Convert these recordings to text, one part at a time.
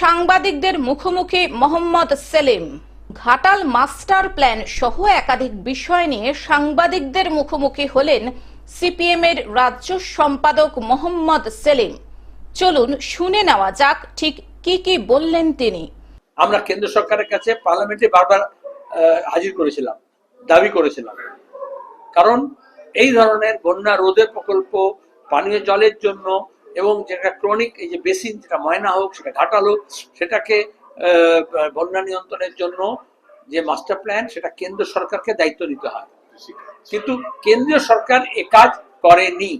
সাংবাদিকদের মুখোমুখি Mohammad Selim. Ghatal master plan সহ একাধিক বিষয় নিয়ে সাংবাদিকদের মুখোমুখি হলেন সিপিএম এর রাজ্য সম্পাদক মোহাম্মদ সেলিম। চলুন শুনে নেওয়া যাক ঠিক কি কি বললেন তিনি। আমরা কেন্দ্র সরকারের কাছে পার্লামেন্টে বারবার হাজির করেছিলাম, দাবি করেছিলাম। কারণ এই ধরনের বন্যা রোধের প্রকল্প পানীয় জলের জন্য এবং যেটা ক্রনিক এই যে বেসিন, যেটা ময়না হোক, সেটা ঘাটাল হোক, সেটাকে বন্যা নিয়ন্ত্রণের জন্য যে মাস্টার প্ল্যান সেটা কেন্দ্র সরকারকে দায়িত্ব নিতে হয়। কিন্তু কেন্দ্রীয় সরকার এ কাজ করেনি।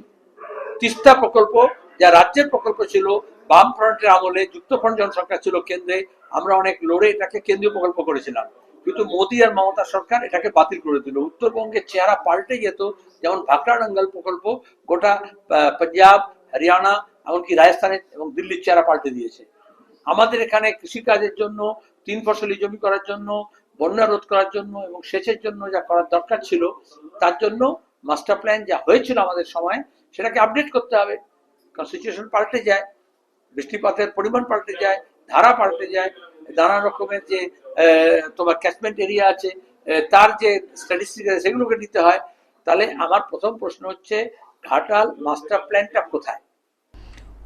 তিস্তা প্রকল্প, যা রাজ্যের প্রকল্প ছিল বাম ফ্রন্টের আমলে যুক্তফ্রন্ট যখন সরকার ছিল কেন্দ্রে, আমরা অনেক লড়ে এটাকে কেন্দ্রীয় প্রকল্প করেছিলাম। কিন্তু মোদী আর মমতা সরকার এটাকে বাতিল করে দিল। উত্তরবঙ্গের চেহারা পাল্টে যেত, যেমন ভাকরাডাঙ্গাল প্রকল্প, গোটা পাঞ্জাব হরিয়ানা, এমনকি রাজস্থানের এবং দিল্লির চেহারা পাল্টে দিয়েছে। আমাদের এখানে কৃষিকাজের জন্য, তিন ফসলি জমি করার জন্য, বন্যা রোধ করার জন্য এবং সেচের জন্য যা করার দরকার ছিল, তার জন্য মাস্টার প্ল্যান যা হয়েছিল আমাদের সময়, সেটাকে আপডেট করতে হবে। কারণ সিচুয়েশন পাল্টে যায়, বৃষ্টিপাতের পরিমাণ পাল্টে যায়, ধারা পাল্টে যায়, নানা রকমের যে তোমার ক্যাচমেন্ট এরিয়া আছে তার যে স্ট্যাটিস্টিক সেগুলোকে নিতে হয়। তাহলে আমার প্রথম প্রশ্ন হচ্ছে, ঘাটাল মাস্টার প্ল্যানটা কোথায়?